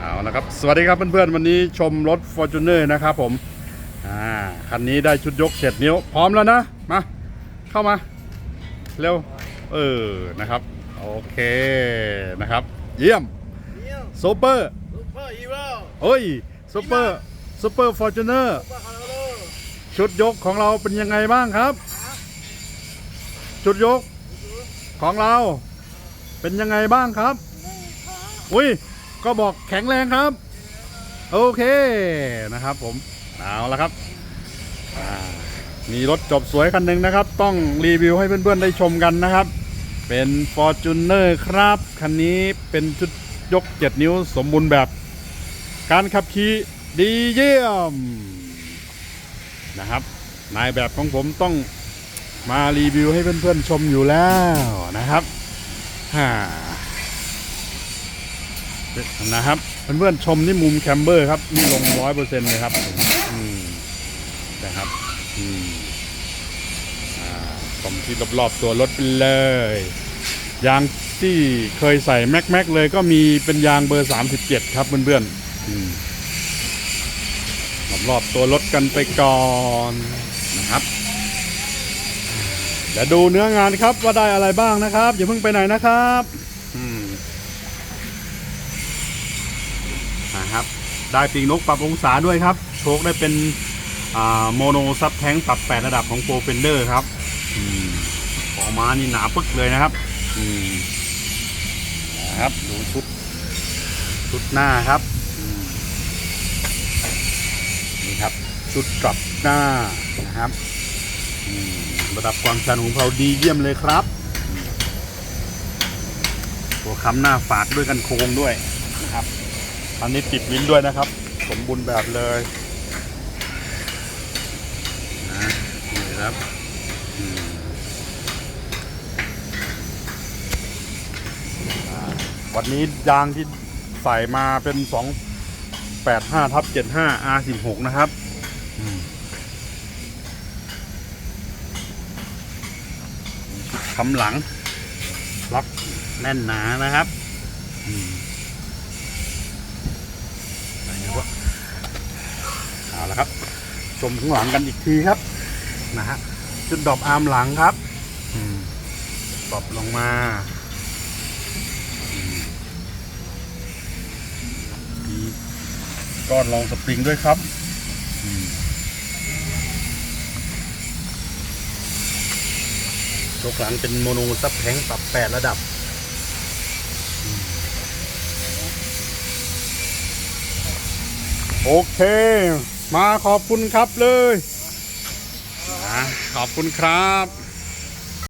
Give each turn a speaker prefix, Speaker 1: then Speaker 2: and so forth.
Speaker 1: เอาละครับ สวัสดีครับเพื่อนๆ วันนี้ชมรถ Fortuner นะครับผม อ่า คันนี้ได้ชุดยกเจ็ดนิ้ว พร้อมแล้วนะ มา เข้ามา เร็ว เออ นะครับ โอเค นะครับ เยี่ยม
Speaker 2: เยี่ยม
Speaker 1: โซเปอร์
Speaker 2: ซุปเปอร์ฮีโร่
Speaker 1: เฮ้ยซูเปอร์ซูเปอร์ฟอร์จูเนอร์
Speaker 2: ซุปเปอร์คาร์โล
Speaker 1: ชุดยกของเราเป็นยังไงบ้างครับ ชุดยกของเราเป็นยังไงบ้างครับ อุ้ย ก็บอกแข็งแรงครับ โอเคนะครับ ผมเอาละครับมีรถจบสวยคันหนึ่งนะครับ ต้องรีวิวให้เพื่อนๆได้ชมกันนะครับ เป็น Fortuner ครับ คันนี้เป็นชุดยก 7 นิ้วสมบูรณ์แบบ การขับขี่ดีเยี่ยมนะครับนายแบบของผมต้องมารีวิวให้เพื่อนๆชมอยู่แล้วนะครับฮ่า นะครับเพื่อนๆชมนี่มุมแคมเบอร์ครับนี่ลงร้อยเปอร์เซ็นต์เลยครับอืมนะครับอืมอ่าชมที่รอบๆตัวรถไปเลยยางที่เคยใส่แม็กแม็กเลยก็มีเป็นยางเบอร์ 37 ครับเพื่อนๆอืมรอบๆตัวรถกันไปก่อนนะครับเดี๋ยวดูเนื้องานครับว่าได้อะไรบ้างนะครับ อย่าเพิ่งไปไหนนะครับอืม นะครับ ได้ปีกนกปรับองศาด้วยครับ โชคได้เป็นโมโนซับแท้งปรับ 8 ระดับของโปรเฟนเดอร์ครับอืมอกมานี่หนาปึ๊กเลยนะครับนะครับดูชุดชุดหน้าครับนี่ครับชุดกลับหน้านะครับระดับความชันของเราดีเยี่ยมเลยครับ ตัวคำหน้าฝากด้วยกันโค้งด้วยนะครับ อันนี้ติดวินด้วยนะครับ สมบูรณ์แบบเลยนะนี่ครับอืมวันนี้ยางที่ใส่มาเป็น285ทับ75 R16 นะครับอืมคำหลังล็อกแน่นหนานะครับอืมไหนวะเอาละครับ ชมข้างหลังกันอีกทีครับนะฮะจุดดรอปอาร์มหลังครับดรอปลงมามีก้อนรองสปริงด้วยครับอืมโชกหลังเป็นโมโนซับแทงปรับแปดระดับ โอเค มาขอบคุณครับเลยนะขอบคุณครับ